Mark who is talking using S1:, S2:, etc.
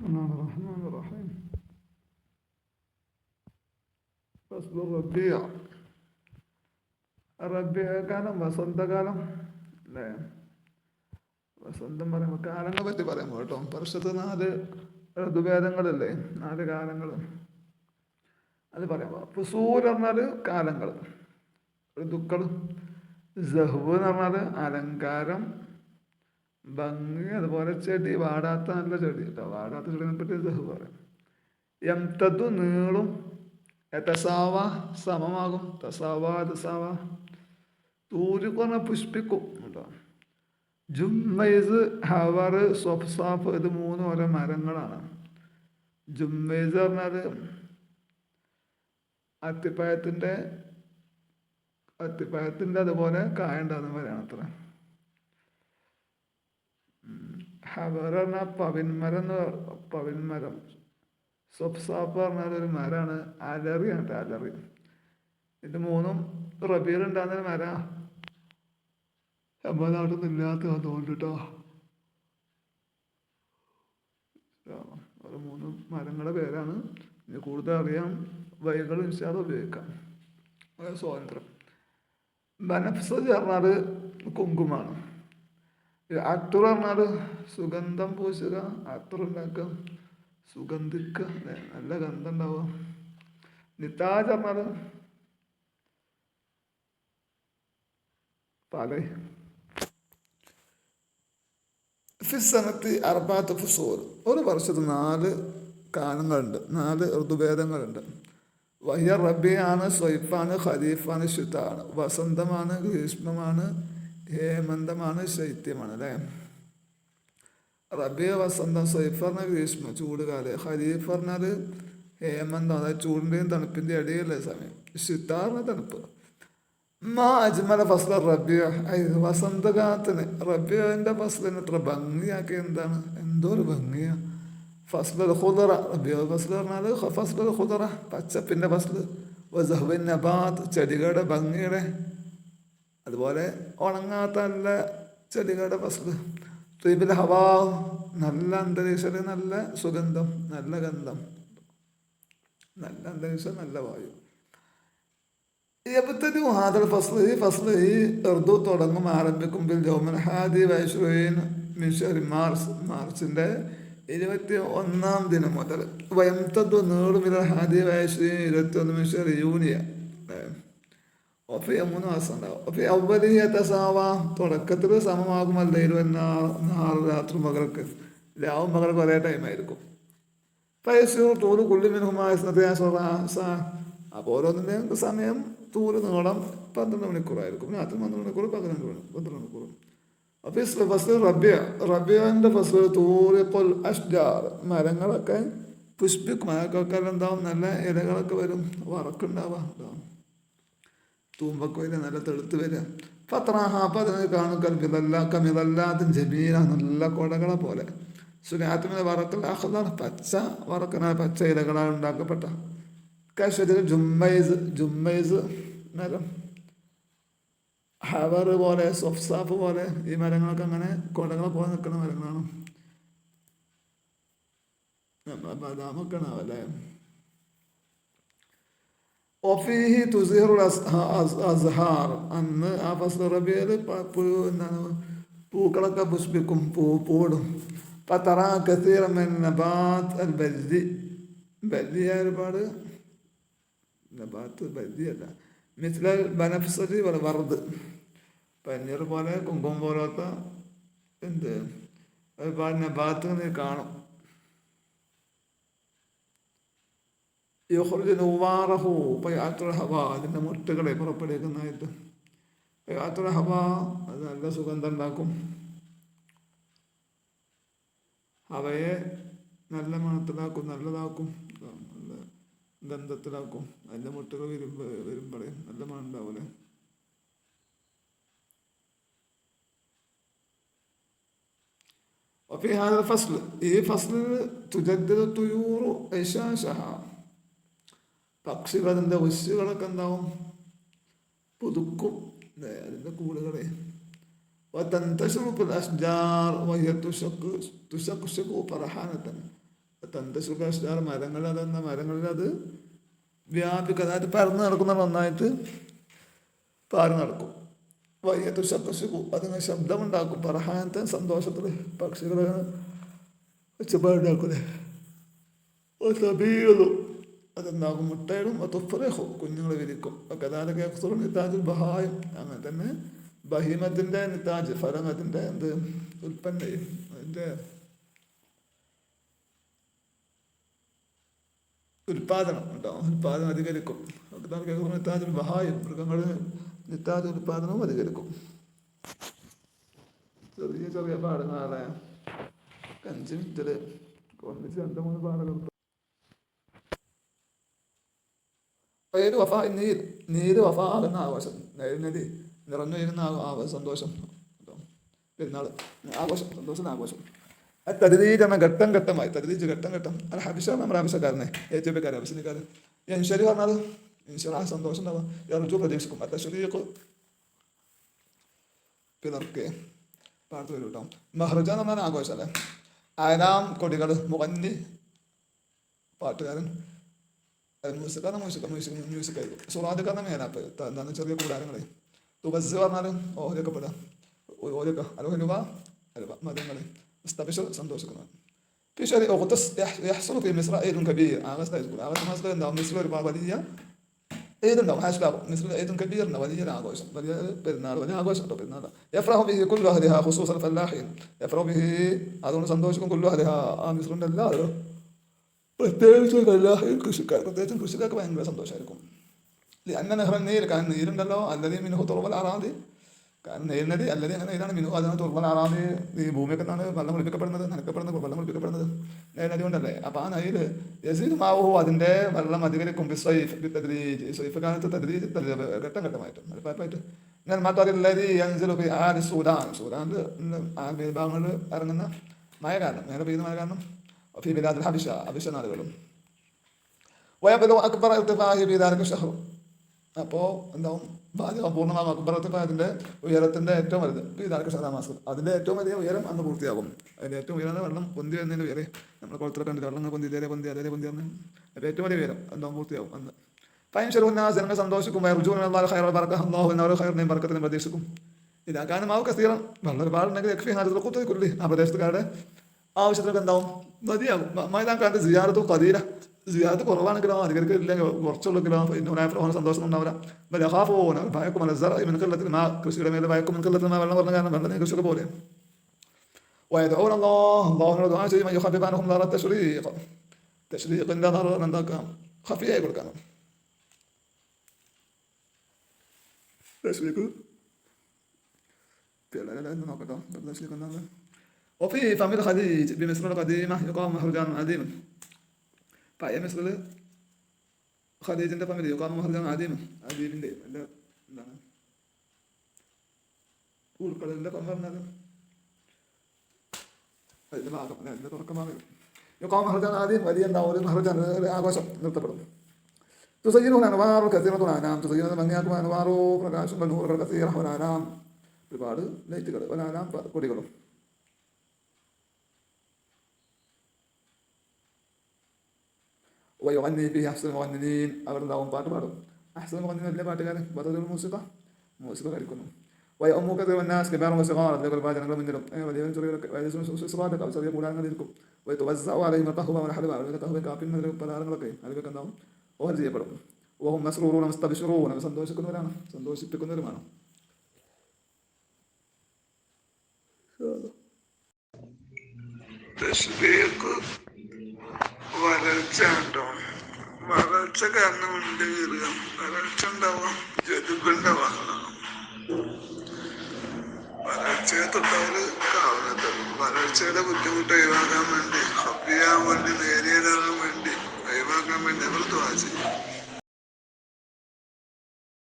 S1: بسم الله الرحمن الرحيم فصل الربيع റബ്ബിയ കാലം വസന്തകാലം അല്ലേ വസന്തം പറയുമ്പോൾ കാലങ്ങളെ പറ്റി പറയുമ്പോൾ കേട്ടോ വർഷത്ത് നാല് ഋതുഭേദങ്ങളല്ലേ നാല് കാലങ്ങൾ അത് പറയാം ഫുസൂർ പറഞ്ഞാൽ കാലങ്ങൾ ഋതുക്കൾ ജഹ്വ് എന്ന് പറഞ്ഞാൽ അലങ്കാരം ഭംഗി അതുപോലെ ചെടി വാടാത്ത നല്ല ചെടി കേട്ടോ വാടാത്ത ചെടിനെ പറ്റി പറയാം. എംതതു നീളും തസാവ സമമാകും. തസാവ തസാവ. തൂര് കുറഞ്ഞ പുഷ്പിക്കും കേട്ടോ ജുംവൈസ് ഹവർ സൊഫ്സാഫ് ഇത് മൂന്നും ഓരോ മരങ്ങളാണ്. ജുംവൈസ് പറഞ്ഞാൽ അത്തിപ്പഴത്തിന്റെ അത്തിപ്പഴത്തിന്റെ അതുപോലെ കായ ഉണ്ടാകുന്ന അത്ര പറഞ്ഞാൽ പവിന്മരം എന്ന് പവിന്മരം. സൊപ്സാപ്പ് പറഞ്ഞാൽ ഒരു മരമാണ് അലറിയാണ് കേട്ടോ അലറി. ഇത് മൂന്നും റബീർ ഉണ്ടാകുന്നൊരു മര. നമ്മുടെ നാട്ടൊന്നും ഇല്ലാത്ത അതുകൊണ്ട് കേട്ടോ. മൂന്ന് മരങ്ങളുടെ പേരാണ്. ഇനി കൂടുതൽ അറിയാം വൈകൾ ഇൻഷാദ് ഉപയോഗിക്കാം. സ്വാതന്ത്ര്യം. ബനഫ്സ് പറഞ്ഞാൽ കുങ്കുമാണ്. അക്ടർ പറഞ്ഞാൽ സുഗന്ധം പൂശുക അക്ടർ ഉണ്ടാക്കുക സുഗന്ധിക്കുക നല്ല ഗന്ധം ഉണ്ടാവുക നിത്താജ് പറഞ്ഞാൽ പല ഫിസനത്തി അർബാത്ത് ഫുസൂർ ഒരു വർഷത്ത് നാല് കാലങ്ങളുണ്ട് നാല് ഋതുഭേദങ്ങളുണ്ട്. വയ്യ റബിയാണ് സ്വൈഫാണ് ഖരീഫാണ് ശുദ്ധാണ്. വസന്തമാണ് ഗ്രീഷ്മമാണ് ഹേമന്തമാണ് ശൈത്യമാണ് അല്ലേ? റബിയ വസന്തം സൈഫറിന് ഗ്രീഷ്മ ചൂട് ഹരീഫ് പറഞ്ഞാൽ ഹേമന്തം അതായത് ചൂടിന്റെയും തണുപ്പിന്റെ ഇടയിലുള്ള സമയം. ശിത്താറിന് തണുപ്പ്. മാ അജ്മല ഫസ്ല റബ്യ വസന്തകാലത്തിന് റബ്യന്റെ ഫസ്ലിന് എത്ര ഭംഗിയാക്കി എന്താണ്? എന്തോ ഒരു ഭംഗിയാ. ഫസ്ലൽ ഹുദറ റബ്യ ഫസ്ൽ പറഞ്ഞാൽ ഫസ്ലൽ ഹുദറ പച്ചപ്പിന്റെ ഫസ്ല് ചെടികളുടെ ഭംഗിയുടെ അതുപോലെ ഉണങ്ങാത്ത നല്ല ചെടികളുടെ ഫസ്ല് ത്രീബിൽ ഹവാ നല്ല അന്തരീക്ഷത്തിൽ നല്ല സുഗന്ധം നല്ല ഗന്ധം. നല്ല അന്തരീക്ഷം നല്ല വായു. എബത്തരു ഹാദൽ ഫസ്ൽ ഈ ഫസ്ൽ ഈ ഉറുദു തുടങ്ങും. ആരംഭിക്കും ബിൽ ജോമൻ ഹാദി വൈഷ്വീൻ മിഷറി മാർച്ച് മാർച്ചിന്റെ ഇരുപത്തി ഒന്നാം ദിനം മുതൽ. വയംതത്വ നീളും ഇത് ഹാദി വൈഷ്വീൻ ഇരുപത്തി ഒന്ന് മിഷർ യൂണിയ. ഒഫിയ മൂന്ന് മാസം ഉണ്ടാവും. ഒഫയ അവലിയത്തെ സാവ തുടക്കത്തിൽ സമമാകുമല്ല ഇരുപത്തിനാറ് രാത്രി മകൾക്ക്. രാവും മകൾക്ക് ഒരേ ടൈമായിരിക്കും പൈസ തോൽ കുള്ളിമിനുമായ അപ്പോൾ ഓരോന്നിന്റെയും സമയം തൂര് നീളം പന്ത്രണ്ട് മണിക്കൂറായിരിക്കും. രാത്രി പന്ത്രണ്ട് മണിക്കൂർ പതിനഞ്ച് മണി പന്ത്രണ്ട് മണിക്കൂർ അപ്പോൾ ഈ ഫസ്റ്റ് റബ്യ റബ്യന്റെ ഫസ്റ്റ് തൂറിപ്പോൾ അഷ്ജാർ. മരങ്ങളൊക്കെ പുഷ്പിക്കും. അതൊക്കെ എന്താവും? നല്ല ഇലകളൊക്കെ വരും. വറക്കുണ്ടാവാം. ഉണ്ടാവും തൂമ്പൊക്കെ നല്ല തെളുത്ത് വരിക പത്രാഹ അപ്പം അതിനെ കാണുക കമിതല്ലാത്ത കമിതല്ലാത്തും നല്ല കൊടകളെ പോലെ. സുനാത്തിനെ വറക്കൽ അഹ്ലാണ് പച്ച വറക്കന പച്ച ഇലകളാൽ ഉണ്ടാക്കപ്പെട്ട. കശത്തിൽ ജുമ്മൈസ് ജുമ്മൈസ് മരം. ഹവർ പോലെ സൊഫ്സാഫ് പോലെ ഈ മരങ്ങളൊക്കെ അങ്ങനെ കൊടകളെ പോലെ നിൽക്കുന്ന മരങ്ങളാണ്. ബദാമൊക്കെ ഉണ്ടാവല്ലേ ഒഫീഹി തുസീറുൽ അസ്ഹാർ അന്ന് ആ ഫസ്ൽ റബിയൽ എന്താണ്? പൂക്കളൊക്കെ പുഷ്പിക്കും പൂ പൂടും പത്തറ കസീറമൻ നബാത്ത് അൽ ബല്ലി. ബല്ലിയ ഒരുപാട്. നബാത്ത് ബല്ലിയല്ല മിസ്ലൽ ബനഫ്സരി വറുത്. പനീർ പോലെ കുങ്കും പോലത്തെ എന്ത്? ഒരുപാട് നബാത്തുകൾ കാണും. യുഹ്റുജ് നൂവാറഹു പയാത്തുൽ ഹവ അതിൻ്റെ മുട്ടുകളെ പുറപ്പെടുവിക്കുന്നതായിട്ട് പയാത്തുൽ ഹവ അത് നല്ല സുഗന്ധം ഉണ്ടാക്കും ഹവയെ നല്ല മണത്തിലാക്കും നല്ലതാക്കും നല്ല ഗന്ധത്തിലാക്കും അതിൻ്റെ മുട്ടുകൾ വരുമ്പോ വരുമ്പോഴേ നല്ല മണം ഉണ്ടാവൂലേ وفي هذا الفصل ഈ ഫസ്ലിൽ തുജദ്ദിദ തുയൂറു ഐശാശഹ പക്ഷികളതിന്റെ ഒശുകളൊക്കെ എന്താവും? പുതുക്കും. അതിന്റെ കൂടുകളെ വതന്തശുറുപ്പുൽ അഷ്ജാർ അതെന്ന മരങ്ങളിൽ അത് വ്യാപിക്കുക അതായത് പരന്ന് നടക്കുന്ന നന്നായിട്ട് പാറി നടക്കും. വയ്യ തുഷക്കുശക്കു അതിന് ശബ്ദമുണ്ടാക്കും. പ്രഹാനത്തൻ സന്തോഷത്തിൽ പക്ഷികളെ വെച്ച് പാടുണ്ടാക്കൂലേ സബീലും അതെന്താകും? മുട്ടയിടും തുഫറഹു കുഞ്ഞുങ്ങൾ വിരിക്കും ഒക്കെ അതാതൊക്കെ നിത്താജുൽ ബഹായും അങ്ങനെ തന്നെ ബഹീമത്തിന്റെ നിത്താജ് ഫലമത്തിന്റെ എന്ത്? ഉൽപ്പന്നയും അതിന്റെ ഉൽപാദനം ഉണ്ടാവും. ഉൽപാദനം അധികരിക്കും. അതൊക്കെ നിത്താജുൽ ബഹായും മൃഗങ്ങൾ നിത്താജ് ഉൽപാദനവും അധികരിക്കും. ചെറിയ ചെറിയ പാടങ്ങളെ അഞ്ച് മിനിറ്റിൽ ഒന്നിച്ച് രണ്ട് മൂന്ന് പാടകൾ പേര് വഫ നീര് നീര് വഫ ആകുന്ന ആഘോഷം. നദി നിറഞ്ഞു വരുന്ന സന്തോഷം. പെരുന്നാൾ ആഘോഷം സന്തോഷം ആഘോഷം. ആ തദ്രീജ് ഘട്ടം ഘട്ടമായി തരുതീച്ച് ഘട്ടം ഘട്ടം. അല്ല ഹബിഷ നമ്മുടെ ഹബിഷക്കാരനെ ഏറ്റുപിക്കാരൻ ഹബിസിനിക്കാരൻ പറഞ്ഞത് പറഞ്ഞാൽ ആ സന്തോഷം ഉണ്ടാവാം. പ്രതീക്ഷിക്കും. അത്ത ശരിയൊക്കെ പിളർക്കെ. പാർത്ത് വരും കേട്ടോ മഹ്റജ എന്ന് പറഞ്ഞാൽ ആഘോഷം അല്ലേ ആനാം കൊടികൾ മുകഞ്ഞ് പാട്ടുകാരൻ മ്യൂസിക്കാണ് മ്യൂസിക് മ്യൂസിക് മ്യൂസിക് ആയിരിക്കും സുറാദിക്കാരനെ മേലാപ്പ് എന്താണ് ചെറിയ കൂടാരങ്ങളെ. തുബസ് പറഞ്ഞാലും ഓരോക്കെ പെടാം ഓരൊക്കെ. അലുവ അലുവ മതങ്ങളെ. മുസ്തബിഷർ സന്തോഷിക്കുന്നത് ഫിഷറി ഒത്തസ് യഹ്സുറു ഫി മിസ്ര ഈദുൻ കബീർ. ആഗസ്റ്റ് ആയിരിക്കും. ആഗസ്റ്റ് മാസത്തിൽ എന്താവും മിസ്രിൽ ഒരു വലിയ ഏതുണ്ടാവും? ഹാഷ്ലാകും മിസ്രിൽ ഏതും കബീർ ഉണ്ടാവും വലിയൊരു ആഘോഷം. വലിയ പെരുന്നാൾ വലിയ ആഘോഷം പെരുന്നാൾ യഫ്രാഹു ബിഹി കുല്ലു അഹ്ലിഹ ഖുസൂസൻ ഫല്ലാഹിൻ. യഫ്രാഹു ബിഹി അതുകൊണ്ട് സന്തോഷിക്കും കുല്ലു അഹ്ലിഹ. ആ മിസ്രിന്റെ എല്ലാവരും പ്രത്യേകിച്ച് കല്ലാഹിൽ കൃഷിക്കാർ പ്രത്യേകിച്ചും കൃഷിക്കാർക്ക് ഭയങ്കര സന്തോഷമായിരിക്കും അന്ന നെഹ്റൻ നീര് കാരണം നീരുണ്ടല്ലോ. അല്ലെങ്കിൽ മിനുഹു തുറവൽ ആറാതി കാരണം നെയ്യുന്നത് അല്ലെങ്കിൽ അങ്ങനെ ഇതാണ് മിനു അതാണ് തുറവൽ ആറാതി ഈ ഭൂമിയൊക്കെ നിന്നാണ് വെള്ളം കുളിപ്പിക്കപ്പെടുന്നത് നനക്കപ്പെടുന്നത് വെള്ളം കുളിപ്പിക്കപ്പെടുന്നത് നെയ്നതി കൊണ്ടല്ലേ അപ്പോൾ ആ നെയ്യിൽ യസീദ് മാവു അതിന്റെ വെള്ളം അധികരിക്കും. സൈഫ് തദ്രീജ് സ്വൈഫ് കാലത്ത് തദ്രീജ് ഘട്ടം ഘട്ടമായിട്ട്. അടുപ്പായിട്ട് ഞാൻ മാത്രമല്ല അഞ്ചൽ ആ സൂദാൻ. സൂദാനിൽ ആ വിഭാഗങ്ങളിൽ ഇറങ്ങുന്ന മഴ കാരണം. നേരെ പെയ്യുന്ന മഴ കാരണം. في بلاد الحبشة حبشة നാടുകളും വെള്ളം വയബലോ അക്ബർ ഇർത്തിഫാഹി ബിദാലിക ഷഹ്റു അപ്പോൾ എന്താവും? വാചകം പൂർണമാകും അക്ബർ ഇർത്തിഫാഹിന്റെ ഉയരത്തിന്റെ ഏറ്റവും വലുത്. ബിദാലിക ഷഹ്റ മാസം. അതിന്റെ ഏറ്റവും വലിയ ഉയരം അന്ന് പൂർത്തിയാകും. അതിന്റെ ഏറ്റവും ഉയർന്ന വെള്ളം പൊന്തി വരുന്നതിന്റെ ഉയരെ. നമ്മൾ കുളത്തിലെ കണ്ടില്ല വെള്ളം പൊന്തി അതേ പൊന്തി അതേ പൊന്തി പറഞ്ഞ് അതിന്റെ ഏറ്റവും വലിയ ഉയരം എന്താവും? പൂർത്തിയാകും അന്ന്. പയം ചെറുന്ന ജനങ്ങൾ സന്തോഷിക്കും. വയർജൂൻ അള്ളാഹ് ഖൈർ ബർക്ക അള്ളാഹു എന്നവർ ഖൈറിനെയും ബർക്കത്തിനും പ്രതീക്ഷിക്കും. ഇതാക്കാനും ആവും കസ്തീറം വെള്ളം ഒരുപാടുണ്ടെങ്കിൽ യക്ഫി ആ പ്രദേശത്തുകാരുടെ ആവശ്യത്തിനൊക്കെ എന്താവും മതിയാകും മൈതാക്കാലത്ത് സിയാറത്ത് കതീര സിയാറത്ത് കുറവാണെങ്കിലോ അധികർക്ക് ഇല്ലെങ്കിൽ കുറച്ചുള്ളെങ്കിലോ പിന്നെ സന്തോഷം ഉണ്ടാവില്ല ലഹാഫോന ഭയക്കും അലസർ മിനക്കല്ലത്തിൽ മാ കൃഷിയുടെ മേലെ ഭയക്കും മിനക്കല്ലത്തിൽ മാ വെള്ളം പറഞ്ഞ കാരണം വെള്ളം കൃഷിയൊക്കെ പോലെ ويدعون الله الله دعاء ചെയ്യും يخفف عنهم ضرر التشريق തഷ്രീഖിൻ്റെ ضرر എന്താക്കാം ഖഫിയായി കൊടുക്കണം തഷ്രീഖ് നോക്കട്ടോ തഷ്രീഖ് എന്താണ് وفي فم الخليج بمصر القديمة يقام مهرجان عظيم പഴയ മിസ്രിൽ ഖദീജിൻ്റെ ഫാമിലി യുക്കാമ മഹർജാൻ ആദ്യം അദീബിൻ്റെ എൻ്റെ എന്താണ് ഉൾക്കടലിൻ്റെ പമ്പ പറഞ്ഞാൽ അതിൻ്റെ ഭാഗം അല്ലെ അതിൻ്റെ തുടക്കമാണ് യുക്കാമ മഹർജാൻ ആദ്യം വലിയ എന്താ ഒരു മഹർജാൻ ഒരു ആഘോഷം നിർത്തപ്പെടും തുസയ്യനും അനുവാറു കസീറത്തുൽ ആനാം തുസയ്യനും ഭംഗിയാക്കും അനുവാറു പ്രകാശം നൂറുകൾ കസീറ ഒരാനാം ഒരുപാട് ലൈറ്റുകൾ ഒരാനാം കൊടികളും ويغني فيه أحسن المغنيين അവരുണ്ടാവും പാട്ട് പാടും അഹ്സൻ മുഗന്നിൻ വലിയ പാട്ടുകാരൻ ബദൽ മൂസിക മൂസിക കളിക്കുന്നു വയമ്മു കഥ വന്നാസ് കിബാർ വസഗാർ അതിലെ ഒരുപാട് ജനങ്ങൾ മുന്നിലും വലിയ ചെറിയ വലിയ ചെറിയ കൂടാരങ്ങളിരിക്കും വയത്തുവസ്സാവാലയും കഹുവ ഹലുവ അവരുടെ കഹുവ കാപ്പിൻ മുതൽ പലഹാരങ്ങളൊക്കെ അതിലൊക്കെ എന്താവും ഓഹർ ചെയ്യപ്പെടും ഓഹം മസ്റൂറൂൺ മസ്തബിഷറൂൺ അവർ സന്തോഷിക്കുന്നവരാണ് സന്തോഷിപ്പിക്കുന്നവരുമാണ്
S2: തസ്ബീഹ് വരൾച്ച ഉണ്ടോ വരൾച്ച കാരണം ഉണ്ട് കയറുക. വരൾച്ച ഉണ്ടാവാം ജതുക്കുണ്ടാവാം വരൾച്ചയെ തൊട്ടവര് കാവുന്നത് വരൾച്ചയുടെ ബുദ്ധിമുട്ട് ഒഴിവാക്കാൻ വേണ്ടി ഹബ്ബിയാൻ വേണ്ടി നേരിടാൻ വേണ്ടി ഒഴിവാക്കാൻ വേണ്ടി അവർ ദ്വാ